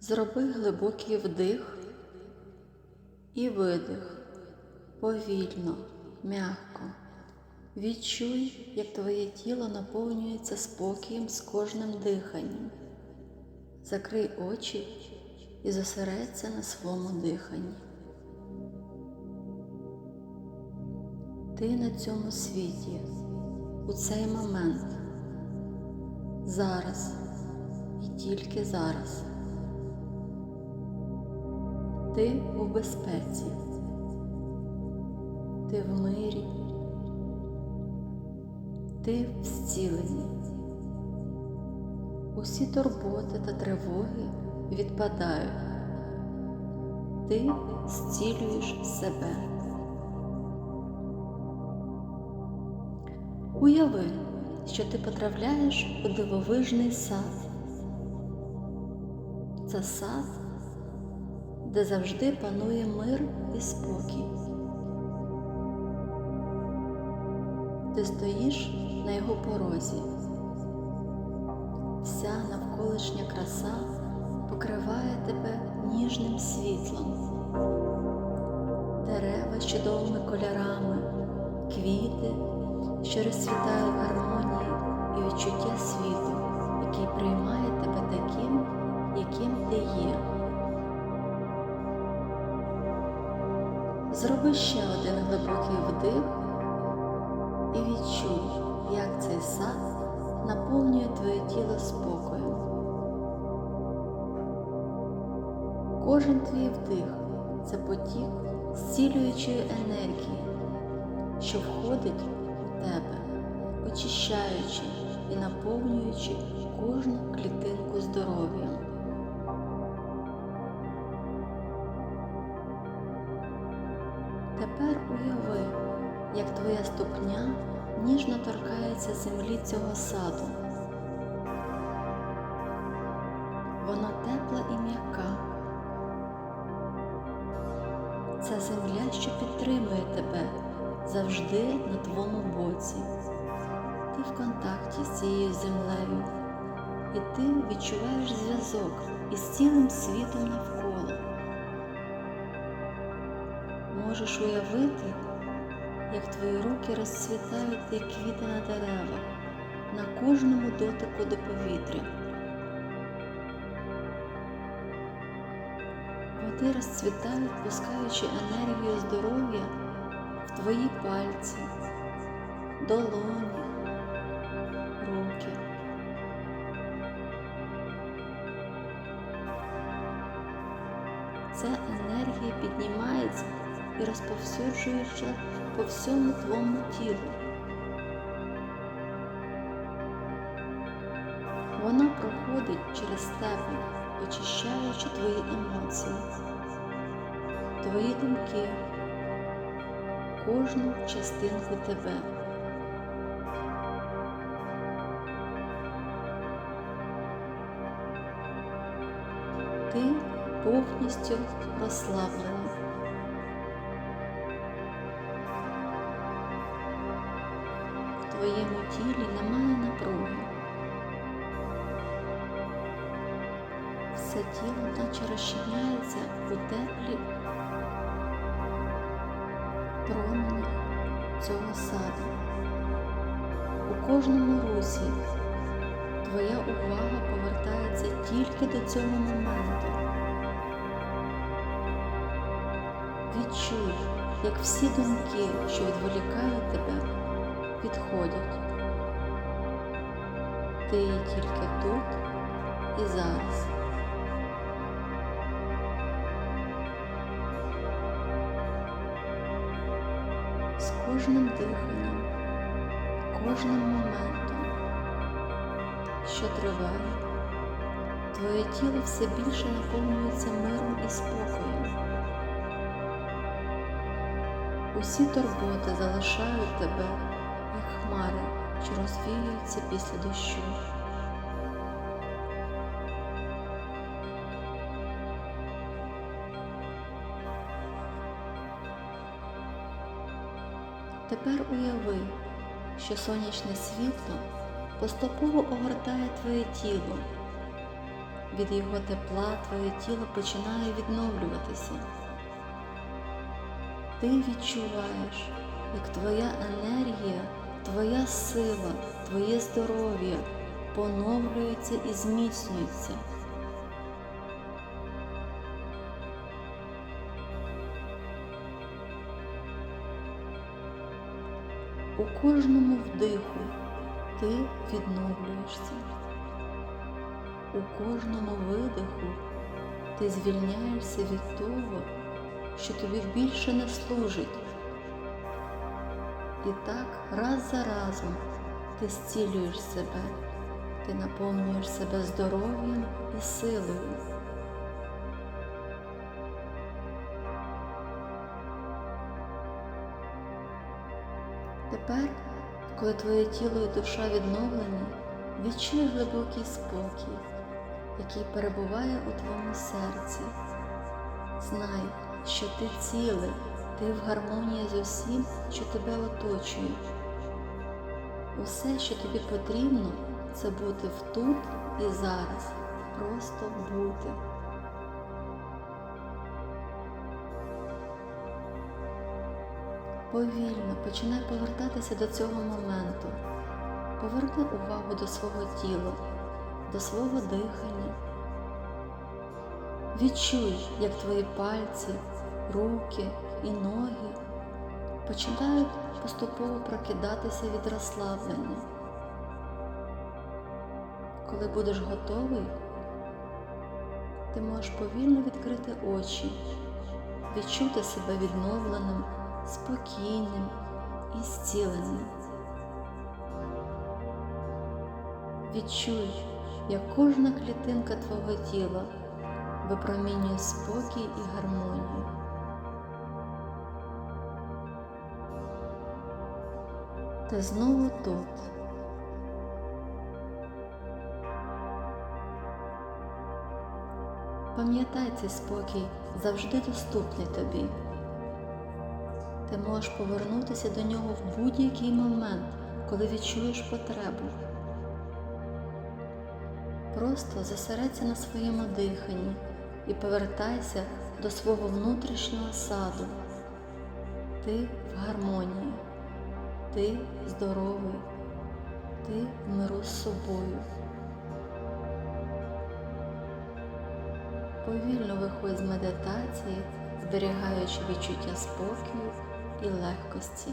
Зроби глибокий вдих і видих повільно, м'яко. Відчуй, як твоє тіло наповнюється спокієм з кожним диханням. Закрий очі і зосередься на своєму диханні. Ти на цьому світі у цей момент, зараз і тільки зараз. Ти у безпеці, ти в мирі, ти в зціленні. Усі турботи та тривоги відпадають. Ти зцілюєш себе. Уяви, що ти потрапляєш у дивовижний сад. Це сад, де завжди панує мир і спокій. Ти стоїш на його порозі. Вся навколишня краса покриває тебе ніжним світлом, дерева з чудовими кольорами, квіти, що розцвітають в гармонії і відчуття світу, який приймає тебе таким, яким ти є. Зроби ще один глибокий вдих і відчуй, як цей сад наповнює твоє тіло спокоєм. Кожен твій вдих це потік зцілюючої енергії, що входить у тебе, очищаючи і наповнюючи кожну клітинку здоров'ям. Ступня ніжно торкається землі цього саду. Вона тепла і м'яка. Це земля, що підтримує тебе завжди на твоєму боці. Ти в контакті з цією землею, і ти відчуваєш зв'язок із цілим світом навколо. Можеш уявити, як твої руки розцвітають, як квіти на деревах, на кожному дотику до повітря. Вони розцвітають, пускаючи енергію здоров'я в твої пальці, долоні, руки. Ця енергія піднімається і розповсюджується по всьому твоєму тілу. Вона проходить через тебе, очищаючи твої емоції, твої думки, кожну частинку тебе. Ти повністю розслаблена. В твоєму тілі немає напруги. Все тіло наче розчиняється у теплі променях цього саду. У кожному русі твоя увага повертається тільки до цього моменту. Відчуй, як всі думки, що відволікають тебе, відходять. Ти тільки тут і зараз. З кожним диханням, кожним моментом, що триває, твоє тіло все більше наповнюється миром і спокоєм. Усі турботи залишають тебе, хмари, що розвіюються після дощу. Тепер уяви, що сонячне світло поступово огортає твоє тіло, від його тепла твоє тіло починає відновлюватися. Ти відчуваєш, як твоя енергія, твоя сила, твоє здоров'я поновлюється і зміцнюється. У кожному вдиху ти відновлюєшся. У кожному видиху ти звільняєшся від того, що тобі більше не служить. І так раз за разом ти зцілюєш себе, ти наповнюєш себе здоров'ям і силою. Тепер, коли твоє тіло і душа відновлені, відчуй глибокий спокій, який перебуває у твоєму серці. Знай, що ти ціле, ти в гармонії з усім, що тебе оточує. Усе, що тобі потрібно, це бути в тут і зараз, просто бути. Повільно починай повертатися до цього моменту. Поверни увагу до свого тіла, до свого дихання. Відчуй, як твої пальці, руки і ноги починають поступово прокидатися від розслаблення. Коли будеш готовий, ти можеш повільно відкрити очі, відчути себе відновленим, спокійним і зціленим. Відчуй, як кожна клітинка твого тіла випромінює спокій і гармонію. Ти знову тут. Пам'ятай цей спокій завжди доступний тобі. Ти можеш повернутися до нього в будь-який момент, коли відчуєш потребу. Просто зосередься на своєму диханні і повертайся до свого внутрішнього саду. Ти в гармонії, ти здоровий, ти в миру з собою. Повільно виходь з медитації, зберігаючи відчуття спокою і легкості.